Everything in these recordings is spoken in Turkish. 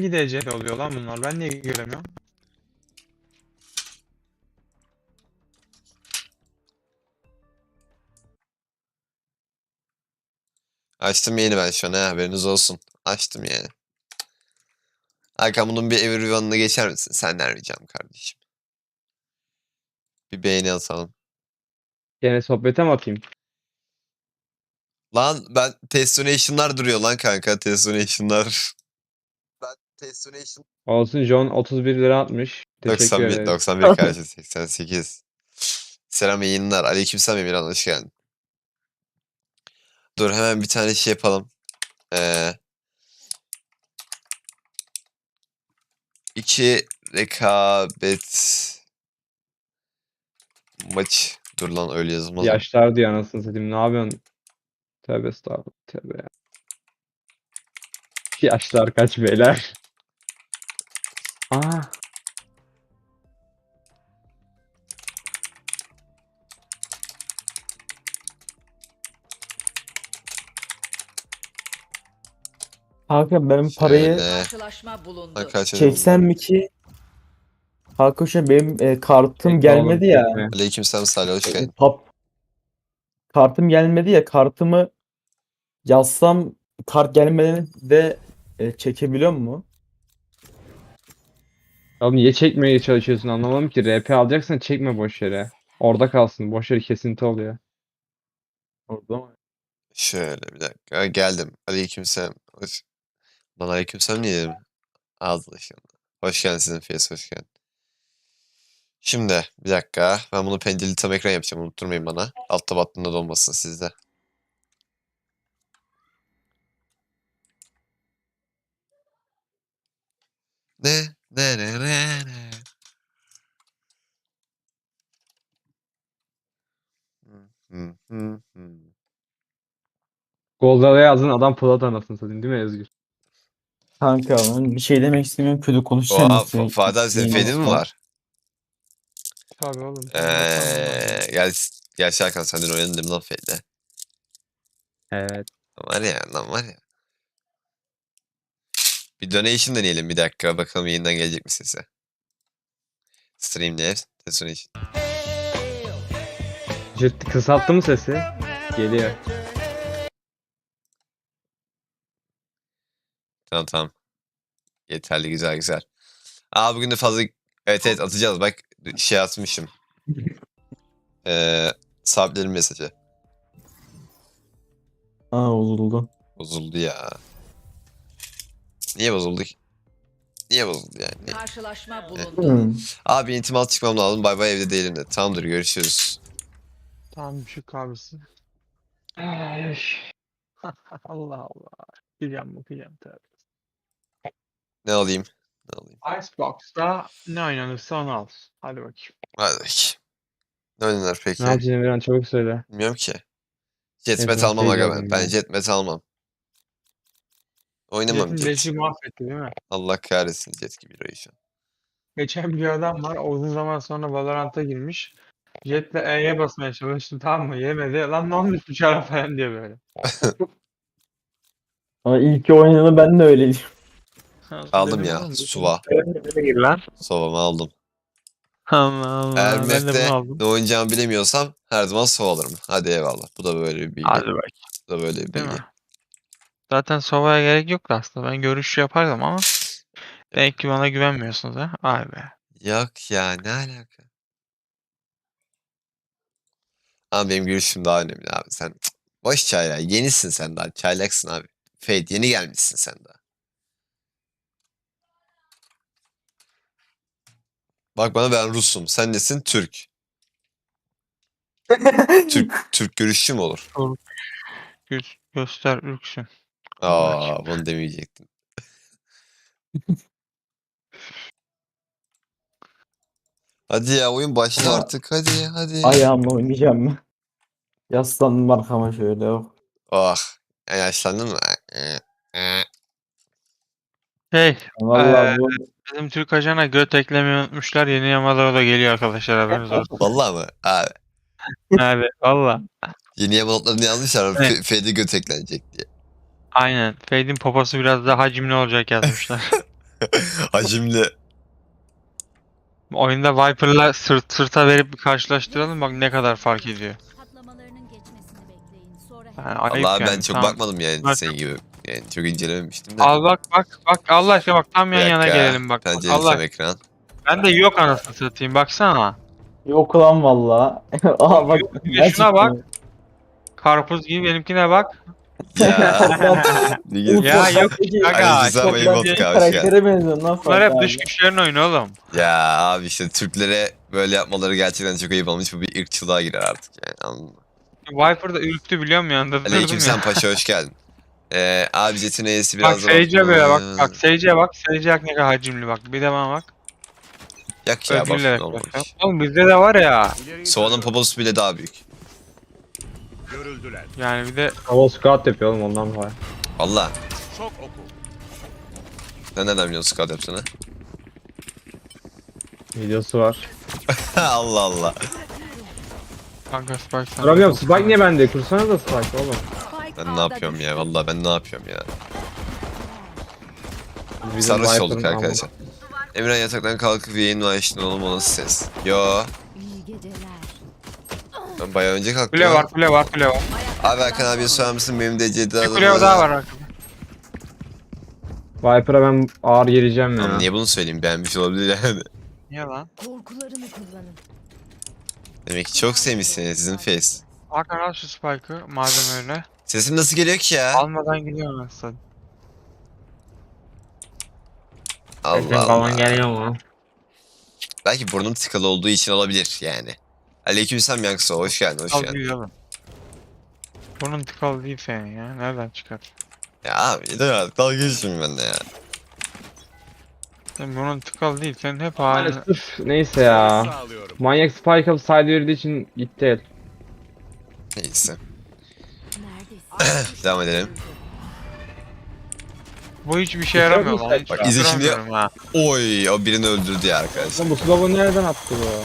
derece oluyor lan bunlar? Ben niye göremiyorum? Açtım yeni ben şu an ha haberiniz olsun. Açtım yani. Hakan bunun bir everyone'ına geçer misin? Senden ricam kardeşim. Bir beğeni atalım. Gene sohbete mi atayım? Lan ben Testonation'lar duruyor lan kanka. Testonation'lar. Ben Testonation Olsun John 31 lira atmış. Teşekkür 91, ederim. 91 karşı 88. Selam yayınlar. Aleykümselam Emirhan hoş geldin. Dur hemen bir tane şey yapalım. Ee, iki rekabet maç. Dur lan öyle yazılmaz. Yaşlar diyor anasını satayım. Ne yapıyorsun? Tövbe estağfurullah. Tövbe ya. Yaşlar kaç beyler? Aa. Hakan benim parayı. Karşılaşma bulundu. Çeksem mi ki? Hakan şu an benim e, kartım Bekle oğlum, gelmedi ya. bekle. Aleykümselam Salih hoş geldin. Pap. Kartım gelmedi ya. Kartımı yazsam kart gelmeden de e, çekebiliyor mu? Oğlum niye çekmeye çalışıyorsun anlamadım ki. RP alacaksan çekme boş yere. Orada kalsın. Boş yere kesinti oluyor. Orada mı? Şöyle bir dakika geldim. Aleykümselam. Hoş. Lan aleykümselam niye dedim? Ağzı. Hoş geldin sizin Fiyas hoş geldin. Şimdi bir dakika. Ben bunu pencereli tam ekran yapacağım. Unutturmayın bana. Altta battığında da olmasın sizde. Ne? Golda'da yazdın adam plat anasını satayım değil mi Özgür? Kanka ben bir şey demek istemiyorum. Kötü konuşacağım. Oha, Fa- Fatih abi senin fedin mi var? Tabii oğlum. Eee gel gel Şarkan senden oynadın değil mi lan Fed'le? Evet. Var ya lan var ya. Bir donation deneyelim bir dakika bakalım yayından gelecek mi sesi. Streamler, donation. Jet kısalttı mı sesi? Geliyor. Tamam tamam. Yeterli güzel güzel. Aa bugün de fazla evet evet atacağız bak şey atmışım. Eee sabitlerim mesajı. Aa bozuldu. Bozuldu ya. Niye bozuldu ki? Niye bozuldu yani? Karşılaşma bulundu. Hmm. Abi intimal çıkmam lazım. Bay bay evde değilim de. Tamamdır görüşürüz. Tamam şu kahvesi. Ay. Allah Allah. Bakacağım bakacağım tabii. Ne alayım? Ne alayım? Icebox'ta ne oynanırsa onu al. Hadi bakayım. Hadi bakayım. Ne oynar peki? Ne yapacaksın Emirhan çabuk söyle. Bilmiyorum ki. Jetmet almam aga ben. Ben. Jetmet almam. Oynamam Jet'in Jet. beşi mahvetti değil mi? Allah kahretsin Jet gibi bir şu an. Geçen bir adam var o uzun zaman sonra Valorant'a girmiş. Jet'le E'ye basmaya çalıştım tamam mı? Yemedi. Lan ne olmuş bu çara falan diye böyle. Ama ilk oynadı ben de öyleydim. Aldım Dedim ya. bu Suva. çocuk Gir lan. Sovamı aldım. Allah Allah. Eğer ben de bunu map'te aldım. ne oynayacağımı bilemiyorsam her zaman sova alırım. Hadi eyvallah. Bu da böyle bir bilgi. Hadi bak. Bu da böyle bir Değil bilgi. mi? Zaten Sova'ya gerek yoktu aslında. Ben görüş yapardım ama demek ki bana güvenmiyorsunuz ha. Ay be. Yok ya ne alaka? Ama benim görüşüm daha önemli abi. Sen cık, boş çaylar. Yenisin sen daha. Çaylaksın abi. Fade yeni gelmişsin sen daha. Bak bana ben Rusum. Sen nesin? Türk. Türk Türk görüşçü mü olur? Göz, göster ürksün. Aa bunu demeyecektim. Hadi ya oyun başla Ama- artık. Hadi hadi. Ayağımla oynayacağım ben. Yaslandım arkama şöyle. Oh. Ah. ya yaşlandın mı? Eh, eh. Hey Vallahi Ee, bu bizim Türk ajana göt eklemeyi unutmuşlar. Yeni yamalara da geliyor arkadaşlar haberiniz olsun. Vallahi mı? Abi. Abi valla. Yeni yamanotlarını yazmışlar. Evet. Fade göt eklenecek diye. Aynen. Fade'in poposu biraz daha hacimli olacak yazmışlar. Hacimli. Oyunda Viper'la sırt sırta verip bir karşılaştıralım bak ne kadar fark ediyor. Patlamalarının geçmesini bekleyin. Sonra Yani ayıp Allah ben yani, çok tamam. bakmadım yani Bak. senin gibi. Yani çok incelememiştim de. Al bak bak bak Allah aşkına bak tam Bir yan yana dakika, gelelim bak. Sadece Allah ekran. ben de yok anasını satayım baksana. Yok lan valla. Aa bak. Bir de şuna bak. Karpuz gibi benimkine bak. Ya. Bir. Ya yok Aga, Aleykümselam, çok iyi vodka, hoş geldin. karaktere benziyor lan Bunlar hep dış güçlerin oyunu oğlum. Ya abi işte Türklere böyle yapmaları gerçekten çok ayıp olmuş. Bu bir ırkçılığa girer artık yani anladın mı? Viper da ürktü biliyor musun yanında durdum Aleykümselam ya. paşa hoş geldin. Ee, abi Jet'in E'si biraz Bak da Sage'e böyle bak. Bak Sage'e bak. Sage'e bak ne kadar hacimli bak. Bir de bana bak. Yak ya bak olmamış. Oğlum bizde de var ya. Soğanın poposu bile daha büyük. Görüldüler. Yani bir de Hava squat yapıyor oğlum ondan var. Allah. Çok oku. Sen nereden biliyorsun squat yaptığını? Videosu var. Allah Allah. kanka Spike sana. Duramıyorum Spike niye bende? Kursana da Spike oğlum. Ben ne yapıyorum ya? Vallahi ben ne yapıyorum ya? Bizim Sarhoş Viper'ın olduk amı. arkadaşlar. Emirhan yataktan kalkıp yayın açtın oğlum o nasıl ses? Yo. Ben bayağı önce kalktım. Kule var kule var kule var. Abi Hakan abiye sorar mısın benim de Cedi Bir kule daha var arkada. Viper'a ben ağır gireceğim ya. Oğlum niye bunu söyleyeyim beğenmiş olabilir yani. Niye lan? Korkularını kullanın. Demek ki çok sevmişsiniz sizin face. Hakan al şu Spike'ı madem öyle. Sesim nasıl geliyor ki ya? Almadan gidiyor anasını. Allah Sesin Allah. falan geliyor mu? Belki burnum tıkalı olduğu için olabilir yani. Aleykümselam Yankso hoş geldin hoş geldin. değil oğlum. Bunun tıkalı değil senin ya. Nereden çıkar? Ya abi yeter artık dalga geçtim ben de ya. Sen bunun tıkalı değil. Senin hep halin. sırf neyse ya. Sağlıyorum. Manyak Spike alıp side verdiği için gitti el. Neyse. Devam edelim. Bu hiçbir şey yaramıyor lan. Bak, izle şimdi. ha. Oy o birini öldürdü ya arkadaşlar. Lan bu slow'u nereden attı bu?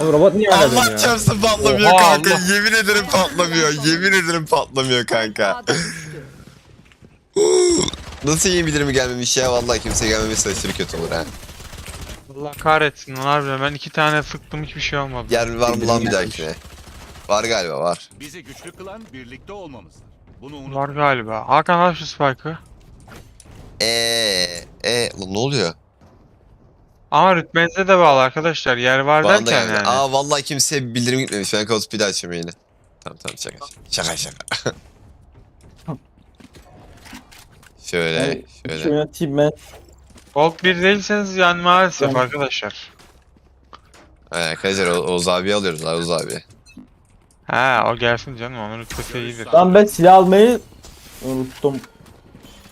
Oğlum robot niye öyle Allah dönüyor? çarpsın patlamıyor Oha, kanka. Allah. Yemin ederim patlamıyor. Yemin ederim patlamıyor kanka. Nasıl iyi bildirimi gelmemiş ya? Vallahi kimse gelmemesi aşırı kötü olur ha. Allah kahretsin lan harbiden. Ben iki tane sıktım hiçbir şey olmadı. Yer var mı lan bir dahakine? Var galiba var. Bizi güçlü kılan birlikte olmamızdır. Bunu unutma. Var galiba. Hakan al şu Spike'ı. Eee eee lan ne oluyor? Ama rütbenize de bağlı arkadaşlar. Yer var da derken geldi. yani. Aa vallahi kimseye bildirim gitmemiş. Ben kalıp bir daha açayım yine. Tamam tamam şaka şaka. Şaka şaka. şöyle Yani şöyle. Şu yöneteyim ben. Gold 1 değilseniz yani maalesef Yani- arkadaşlar. Aynen arkadaşlar O- Oğuz abi alıyoruz Oğuz abi. Ha o gelsin canım onun rütbesi iyidir. Lan ben silah almayı unuttum.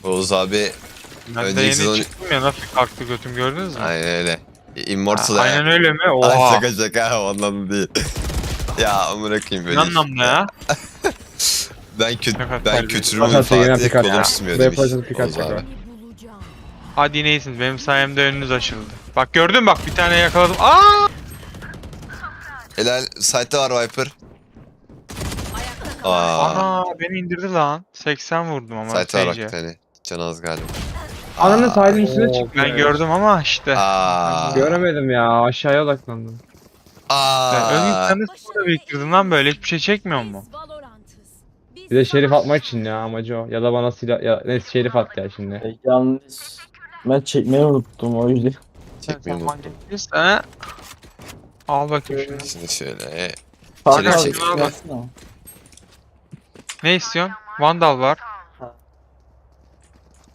Oğuz abi Ben de önceki yeni sezon- ya nasıl kalktı götüm gördünüz mü? aynen öyle. Immortal Ha, aynen öyle mi? Ay, Oha. şaka şaka ondan değil. ya amına koyayım böyle. Ne anlamda ya? Ben kötü ben yine Fatih Pikachu. kolum Buraya demiş. Oğuz abi. Hadi yine iyisiniz. Benim sayemde önünüz açıldı. Bak gördün mü bak bir tane yakaladım. Aa! Helal site'de var Viper. Aa. Ana beni indirdi lan. 80 vurdum ama Site'de var bak tane. Can az galiba. Ananın Aa. side'in üstüne çıktı. Ben gördüm ama işte. Aa. Göremedim ya aşağıya odaklandım. Sen Aa. sen de sonra biriktirdin lan böyle hiçbir şey çekmiyor mu? Biz Valorant'ız. Biz Bir de şerif atmak için ya amacı o. Ya da bana silah ya neyse şerif at ya şimdi. E, Yanlış. Ben çekmeyi unuttum o yüzden. Çekmeyin Sen unuttum. ha? Al bakayım şunu. Şimdi şöyle. Çelek baksana. Ne istiyorsun? Vandal var.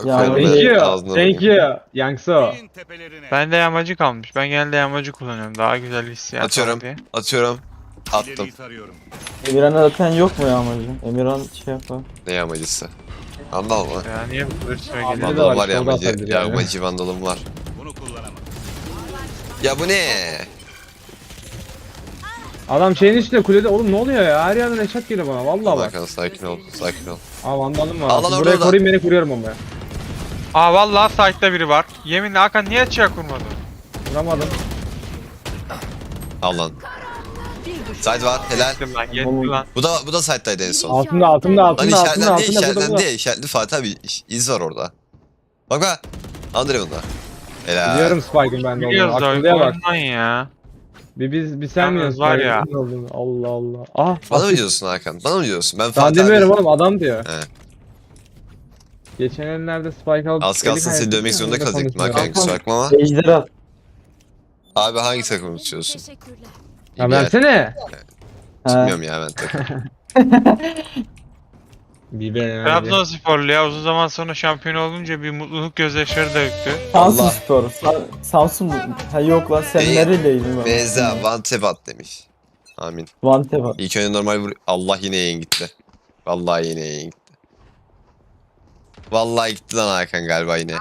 Ya, Thank Thank ben you. ağzına Thank bakayım. you. Yangso. Bin tepelerine. Bende yamacı kalmış. Ben genelde yamacı kullanıyorum. Daha güzel hissiyat var Atıyorum. diye. Atıyorum. Attım. İleriyi tarıyorum. Emirhan'a zaten yok mu ya amacı? Emirhan şey yapar. Ne yamacısı? Vandal mı? Ya niye bu üstüme Vandal geliyor? da Vandal var, var solda yamacı. atabilir yani. Yamacı vandalım var. Bunu kullanamam. Ya bu ne? Adam şeyin üstünde kulede oğlum ne oluyor ya? Her yerden headshot geliyor bana vallahi bak. Hakan sakin ol. Sakin ol. Aa vandalım var. Al Siz orada Buraya da. koruyun beni kuruyorum ama. Aa vallahi site'da biri var. Yeminle Hakan niye açığa kurmadın? Vuramadım. Al lan. Side var. Helal. Gittim lan yetti lan. Bu da bu da side'daydı en son. Altında altında Lan altında altında işaretlendi altında işaretlendi burada. işaretli Fatih abi iş- iz var orada. Bak bak. Andrei bunda. Helal. Biliyorum Spike'ın bende olduğunu. Biliyoruz Akıllıya bak. oyundan ya. Bir biz bir sen mi Yalnız var ya. olduğunu? Allah Allah. Ah. Bana mı diyorsun Hakan? Bana mı diyorsun? Ben Ben Fatih demiyorum abi. oğlum adam diyor. He. Geçen ellerde Spike alıp... Az kalsın seni dövmek zorunda da konuşmuyorum. Hakan kusura bakma ama. Ejderha. Abi hangi takımı tutuyorsun? Teşekkürler. Ya versene. Tutmuyorum ya ben takım. Bir ben Trabzonsporlu ya uzun zaman sonra şampiyon olunca bir mutluluk gözyaşları döktü. Samsun Allah. Spor. Sa- Samsun. Ha yok lan sen Değil. nereliydin? lan? Beyza one tap at demiş. Amin. Vante var. İlk önce normal vur. Allah yine yayın gitti. Vallahi yine yayın gitti. Vallahi gitti lan Hakan galiba yine.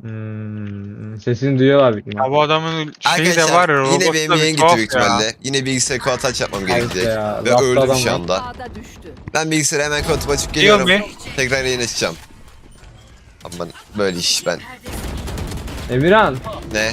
Hmm, sesini duyuyorlar büyük ihtimalle. bu adamın şeyi de var ya yine robotu benim da bir yayın gitti büyük ya. ihtimalle. Yine bilgisayar kod ataç yapmam gerekecek. ya, Ve rafta öldüm adam şu var. anda. Düştü. Ben bilgisayarı hemen kapatıp açıp Diyor geliyorum. mu? Tekrar yayın açacağım. Aman böyle iş ben. Emirhan Ne?